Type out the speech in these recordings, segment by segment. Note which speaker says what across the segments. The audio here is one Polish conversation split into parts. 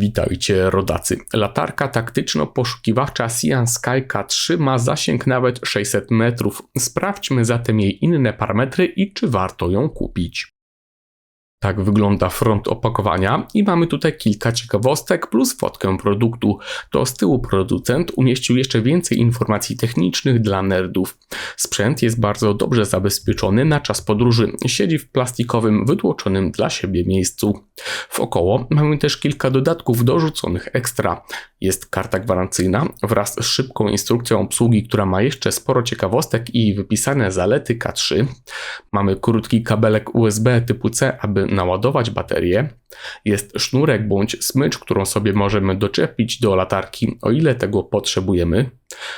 Speaker 1: Witajcie rodacy. Latarka taktyczno-poszukiwawcza Sian Sky K3 ma zasięg nawet 600 metrów. Sprawdźmy zatem jej inne parametry i czy warto ją kupić. Tak wygląda front opakowania i mamy tutaj kilka ciekawostek plus fotkę produktu. To z tyłu producent umieścił jeszcze więcej informacji technicznych dla nerdów. Sprzęt jest bardzo dobrze zabezpieczony na czas podróży. Siedzi w plastikowym, wytłoczonym dla siebie miejscu. Wokoło mamy też kilka dodatków dorzuconych ekstra. Jest karta gwarancyjna wraz z szybką instrukcją obsługi, która ma jeszcze sporo ciekawostek i wypisane zalety K3. Mamy krótki kabelek USB typu C, aby naładować baterię. Jest sznurek bądź smycz, którą sobie możemy doczepić do latarki, o ile tego potrzebujemy.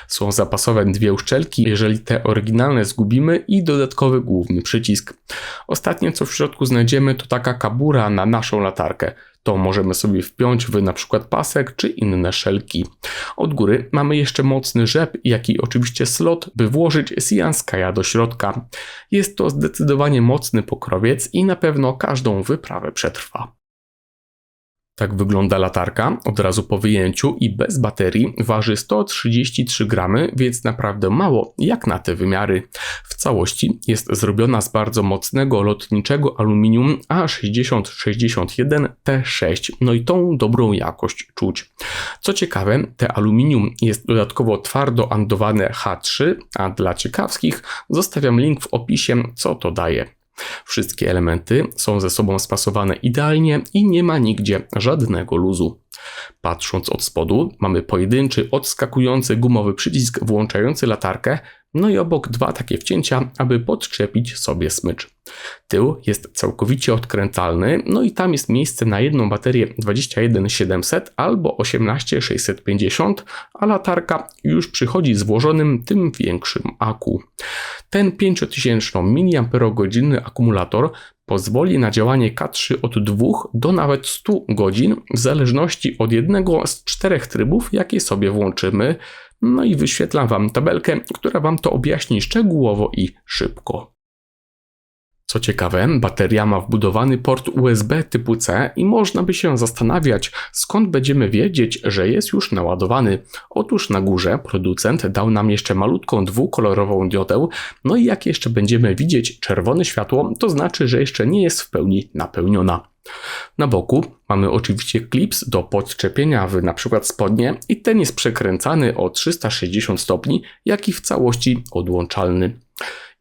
Speaker 1: Są zapasowe dwie uszczelki, jeżeli te oryginalne zgubimy i dodatkowy główny przycisk. Ostatnie co w środku znajdziemy to taka kabura na naszą latarkę. To możemy sobie wpiąć w na przykład pasek czy inne szelki. Od góry mamy jeszcze mocny rzep, jak i oczywiście slot, by włożyć Sian Skya do środka. Jest to zdecydowanie mocny pokrowiec i na pewno każdą wyprawę przetrwa. Tak wygląda latarka od razu po wyjęciu i bez baterii waży 133 gramy, więc naprawdę mało jak na te wymiary. W całości jest zrobiona z bardzo mocnego lotniczego aluminium A6061T6, no i tą dobrą jakość czuć. Co ciekawe, te aluminium jest dodatkowo twardo andowane H3, a dla ciekawskich zostawiam link w opisie, co to daje. Wszystkie elementy są ze sobą spasowane idealnie i nie ma nigdzie żadnego luzu. Patrząc od spodu, mamy pojedynczy, odskakujący gumowy przycisk włączający latarkę, no i obok dwa takie wcięcia, aby podczepić sobie smycz. Tył jest całkowicie odkręcalny, no i tam jest miejsce na jedną baterię 21700 albo 18650, a latarka już przychodzi z włożonym tym większym aku. Ten 5000 mAh akumulator pozwoli na działanie K3 od 2 do nawet 100 godzin, w zależności od jednego z czterech trybów, jakie sobie włączymy. No i wyświetlam Wam tabelkę, która Wam to objaśni szczegółowo i szybko. Co ciekawe, bateria ma wbudowany port USB typu C i można by się zastanawiać, skąd będziemy wiedzieć, że jest już naładowany. Otóż na górze producent dał nam jeszcze malutką dwukolorową diodę, no i jak jeszcze będziemy widzieć czerwone światło, to znaczy, że jeszcze nie jest w pełni napełniona. Na boku mamy oczywiście klips do podczepienia w np. spodnie i ten jest przekręcany o 360 stopni, jak i w całości odłączalny.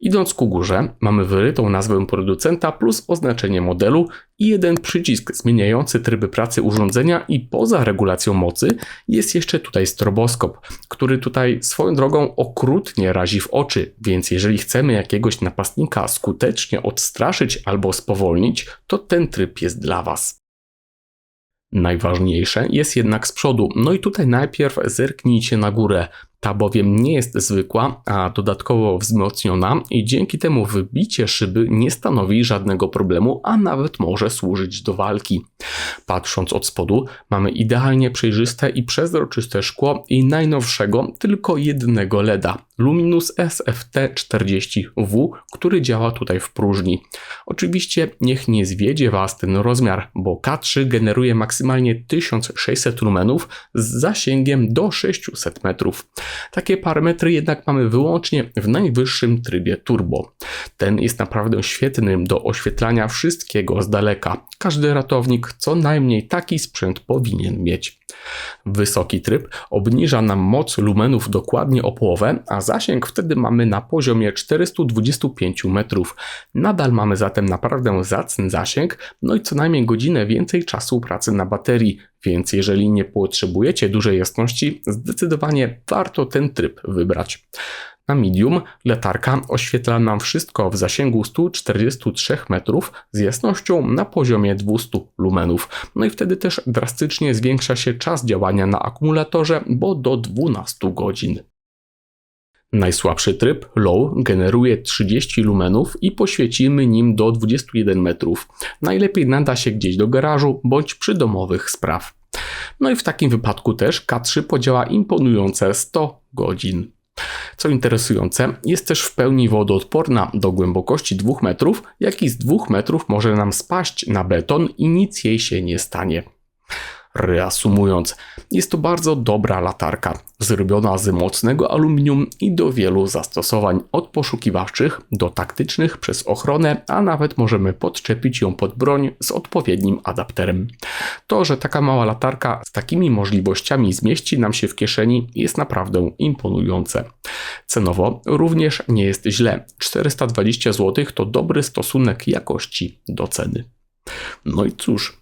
Speaker 1: Idąc ku górze, mamy wyrytą nazwę producenta plus oznaczenie modelu i jeden przycisk zmieniający tryby pracy urządzenia i poza regulacją mocy jest jeszcze tutaj stroboskop, który tutaj swoją drogą okrutnie razi w oczy, więc jeżeli chcemy jakiegoś napastnika skutecznie odstraszyć albo spowolnić, to ten tryb jest dla Was. Najważniejsze jest jednak z przodu. No i tutaj najpierw zerknijcie na górę. Ta bowiem nie jest zwykła, a dodatkowo wzmocniona i dzięki temu wybicie szyby nie stanowi żadnego problemu, a nawet może służyć do walki. Patrząc od spodu, mamy idealnie przejrzyste i przezroczyste szkło i najnowszego tylko jednego LEDa, Luminous SFT40W, który działa tutaj w próżni. Oczywiście niech nie zwiedzie Was ten rozmiar, bo K3 generuje maksymalnie 1600 lumenów z zasięgiem do 600 metrów. Takie parametry jednak mamy wyłącznie w najwyższym trybie turbo. Ten jest naprawdę świetny do oświetlania wszystkiego z daleka. Każdy ratownik co najmniej taki sprzęt powinien mieć. Wysoki tryb obniża nam moc lumenów dokładnie o połowę, a zasięg wtedy mamy na poziomie 425 metrów. Nadal mamy zatem naprawdę zacny zasięg, no i co najmniej godzinę więcej czasu pracy na baterii, więc jeżeli nie potrzebujecie dużej jasności, zdecydowanie warto ten tryb wybrać. Na medium latarka oświetla nam wszystko w zasięgu 143 metrów z jasnością na poziomie 200 lumenów. No i wtedy też drastycznie zwiększa się czas działania na akumulatorze, bo do 12 godzin. Najsłabszy tryb, low, generuje 30 lumenów i poświecimy nim do 21 metrów. Najlepiej nada się gdzieś do garażu bądź przy domowych spraw. No i w takim wypadku też K3 podziała imponujące 100 godzin. Co interesujące, jest też w pełni wodoodporna do głębokości 2 metrów, jak i z 2 metrów może nam spaść na beton i nic jej się nie stanie. Reasumując, jest to bardzo dobra latarka, zrobiona z mocnego aluminium i do wielu zastosowań, od poszukiwawczych do taktycznych przez ochronę, a nawet możemy podczepić ją pod broń z odpowiednim adapterem. To, że taka mała latarka z takimi możliwościami zmieści nam się w kieszeni jest naprawdę imponujące. Cenowo również nie jest źle. 420 zł to dobry stosunek jakości do ceny. No i cóż,